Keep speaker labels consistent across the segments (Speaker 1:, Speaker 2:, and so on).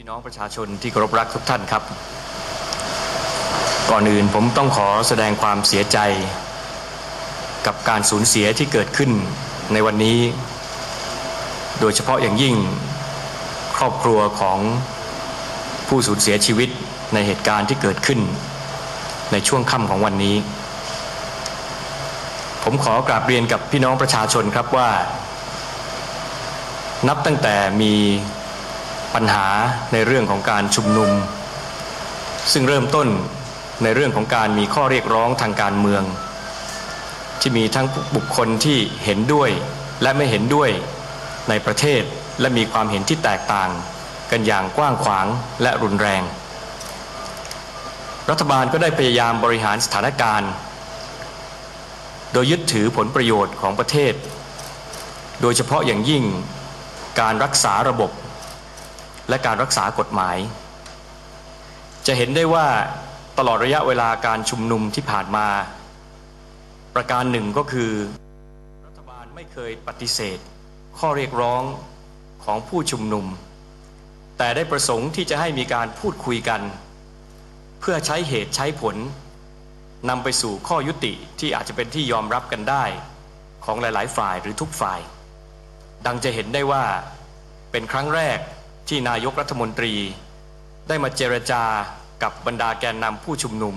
Speaker 1: พี่น้องประชาชนที่เคารพรักทุกท่านครับ ก่อนอื่นผมต้องขอแสดงความเสียใจ กับการสูญเสียที่เกิดขึ้นในวันนี้ โดยเฉพาะอย่างยิ่งครอบครัวของผู้สูญเสียชีวิตในเหตุการณ์ที่เกิดขึ้น ในช่วงค่ำของวันนี้ ผมขอกราบเรียนกับพี่น้องประชาชนครับว่า นับตั้งแต่มี ปัญหาในเรื่องของการชุมนุม ซึ่งเริ่มต้นในเรื่องของการมีข้อเรียกร้องทางการเมือง ที่มีทั้งบุคคลที่เห็นด้วยและไม่เห็นด้วยในประเทศและมีความเห็นที่แตกต่างกันอย่างกว้างขวางและรุนแรง รัฐบาลก็ได้พยายามบริหารสถานการณ์ โดยยึดถือผลประโยชน์ของประเทศ โดยเฉพาะอย่างยิ่งการรักษาระบบ และการรักษากฎหมาย จะเห็นได้ว่าตลอดระยะเวลาการชุมนุมที่ผ่านมา ประการหนึ่งก็คือ รัฐบาลไม่เคยปฏิเสธ ข้อเรียกร้องของผู้ชุมนุม แต่ได้ประสงค์ที่จะให้มีการพูดคุยกัน เพื่อใช้เหตุใช้ผลนำไปสู่ข้อยุติที่อาจจะเป็นที่ยอมรับกันได้ของหลาย ๆ ฝ่ายหรือทุกฝ่าย ดังจะเห็นได้ว่าเป็นครั้งแรก ที่นายกรัฐมนตรี ได้มาเจรจากับบรรดาแกนนำผู้ชุมนุม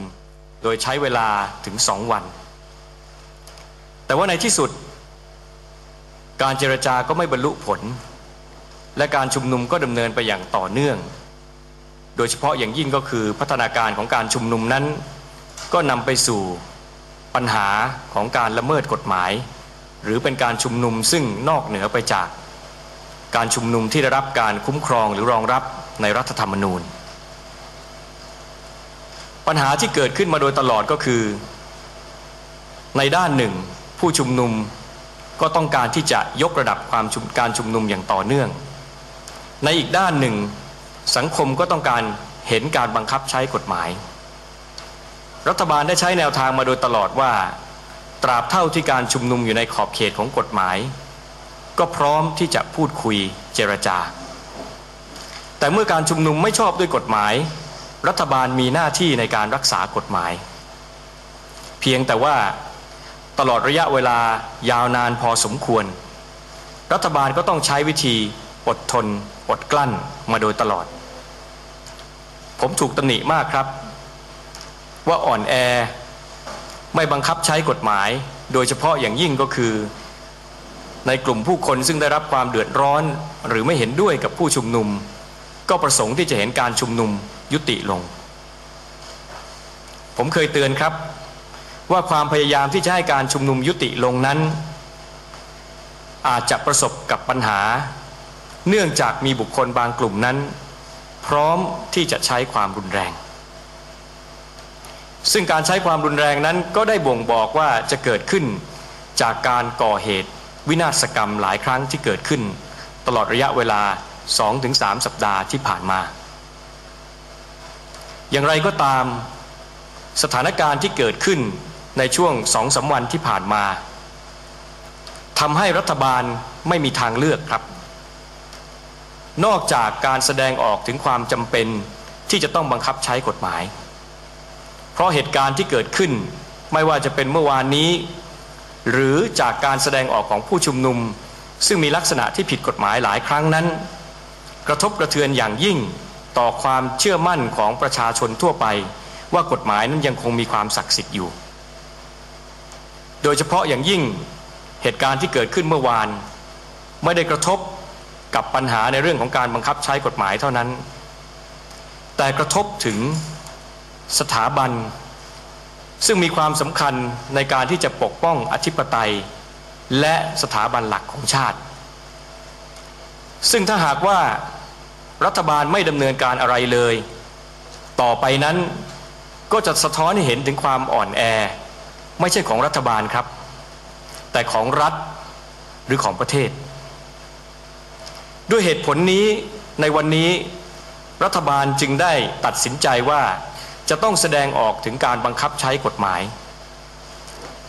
Speaker 1: โดยใช้เวลาถึงสองวัน แต่ว่าในที่สุด การเจรจาก็ไม่บรรลุผล และการชุมนุมก็ดำเนินไปอย่างต่อเนื่อง โดยเฉพาะอย่างยิ่งก็คือพัฒนาการของการชุมนุมนั้น ก็นำไปสู่ปัญหาของการละเมิดกฎหมาย หรือเป็นการชุมนุมซึ่งนอกเหนือไปจาก การชุมนุมที่ได้รับการคุ้มครองหรือรองรับในรัฐธรรมนูญ ปัญหาที่เกิดขึ้นมาโดยตลอดก็คือ ในด้านหนึ่ง ผู้ชุมนุมก็ต้องการที่จะยกระดับความการชุมนุมอย่างต่อเนื่อง ในอีกด้านหนึ่ง สังคมก็ต้องการเห็นการบังคับใช้กฎหมาย รัฐบาลได้ใช้แนวทางมาโดยตลอดว่า ตราบเท่าที่การชุมนุมอยู่ในขอบเขตของกฎหมาย ก็พร้อมที่จะพูดคุยเจรจา แต่เมื่อการชุมนุมไม่ชอบด้วยกฎหมาย รัฐบาลมีหน้าที่ในการรักษากฎหมาย เพียงแต่ว่าตลอดระยะเวลายาวนานพอสมควร รัฐบาลก็ต้องใช้วิธีอดทน อดกลั้นมาโดยตลอด ผมถูกตำหนิมากครับ ว่าอ่อนแอไม่บังคับใช้กฎหมาย โดยเฉพาะอย่างยิ่งก็คือ ในกลุ่มผู้คนซึ่งได้รับความเดือดร้อน หรือไม่เห็นด้วยกับผู้ชุมนุม ก็ประสงค์ที่จะเห็นการชุมนุมยุติลง ผมเคยเตือนครับ ว่าความพยายามที่จะให้การชุมนุมยุติลงนั้น อาจจะประสบกับปัญหา เนื่องจากมีบุคคลบางกลุ่มนั้น พร้อมที่จะใช้ความรุนแรง ซึ่งการใช้ความรุนแรงนั้นก็ได้บ่งบอกว่าจะเกิดขึ้นจากการก่อเหตุ วินาศกรรมหลายครั้งที่เกิดขึ้น ตลอดระยะเวลา 2-3 สัปดาห์ที่ผ่านมา อย่างไรก็ตามสถานการณ์ที่เกิดขึ้นในช่วงสองสาวันที่ผ่านมาทำให้รัฐบาลไม่มีทางเลือกครับ นอกจากการแสดงออกถึงความจำเป็นที่จะต้องบังคับใช้กฎหมาย เพราะเหตุการณ์ที่เกิดขึ้นไม่ว่าจะเป็นเมื่อวานนี้ หรือจากการแสดงออกของผู้ชุมนุม ซึ่งมีลักษณะที่ผิดกฎหมายหลายครั้งนั้น กระทบกระเทือนอย่างยิ่งต่อความเชื่อมั่นของประชาชนทั่วไป ว่ากฎหมายนั้นยังคงมีความศักดิ์สิทธิ์อยู่ โดยเฉพาะอย่างยิ่งเหตุการณ์ที่เกิดขึ้นเมื่อวาน ไม่ได้กระทบกับปัญหาในเรื่องของการบังคับใช้กฎหมายเท่านั้น แต่กระทบถึงสถาบัน ซึ่งมีความสำคัญในการที่จะปกป้องอธิปไตย และสถาบันหลักของชาติ ซึ่งถ้าหากว่ารัฐบาลไม่ดำเนินการอะไรเลย ต่อไปนั้นก็จะสะท้อนให้เห็นถึงความอ่อนแอ ไม่ใช่ของรัฐบาลครับ แต่ของรัฐหรือของประเทศ ด้วยเหตุผลนี้ในวันนี้รัฐบาลจึงได้ตัดสินใจว่า จะต้องแสดงออกถึงการบังคับใช้กฎหมาย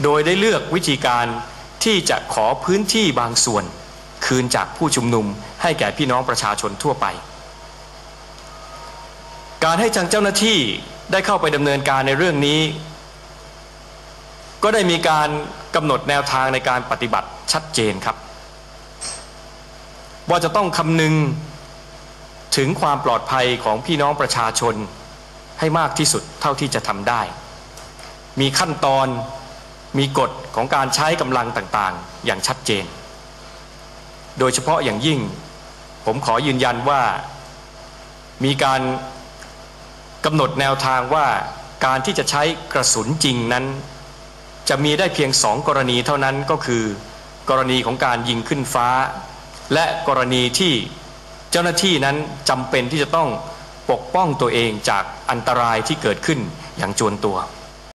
Speaker 1: โดยได้เลือกวิธีการที่จะขอพื้นที่บางส่วน คืนจากผู้ชุมนุมให้แก่พี่น้องประชาชนทั่วไป การให้ทางเจ้าหน้าที่ได้เข้าไปดำเนินการในเรื่องนี้ ก็ได้มีการกำหนดแนวทางในการปฏิบัติชัดเจนครับ ว่าจะต้องคำนึงถึงความปลอดภัยของพี่น้องประชาชน ให้มากที่สุดเท่าที่จะทำได้ มีขั้นตอนมีกฎของการใช้กำลังต่างๆ อย่างชัดเจน โดยเฉพาะอย่างยิ่ง ผมขอยืนยันว่ามีการกำหนดแนวทางว่าการที่จะใช้กระสุนจริงนั้น จะมีได้เพียงสองกรณีเท่านั้นก็คือ กรณีของการยิงขึ้นฟ้า และกรณีที่เจ้าหน้าที่นั้นจำเป็นที่จะต้อง ปกป้องตัวเองจากอันตรายที่เกิดขึ้นอย่างจวนตัว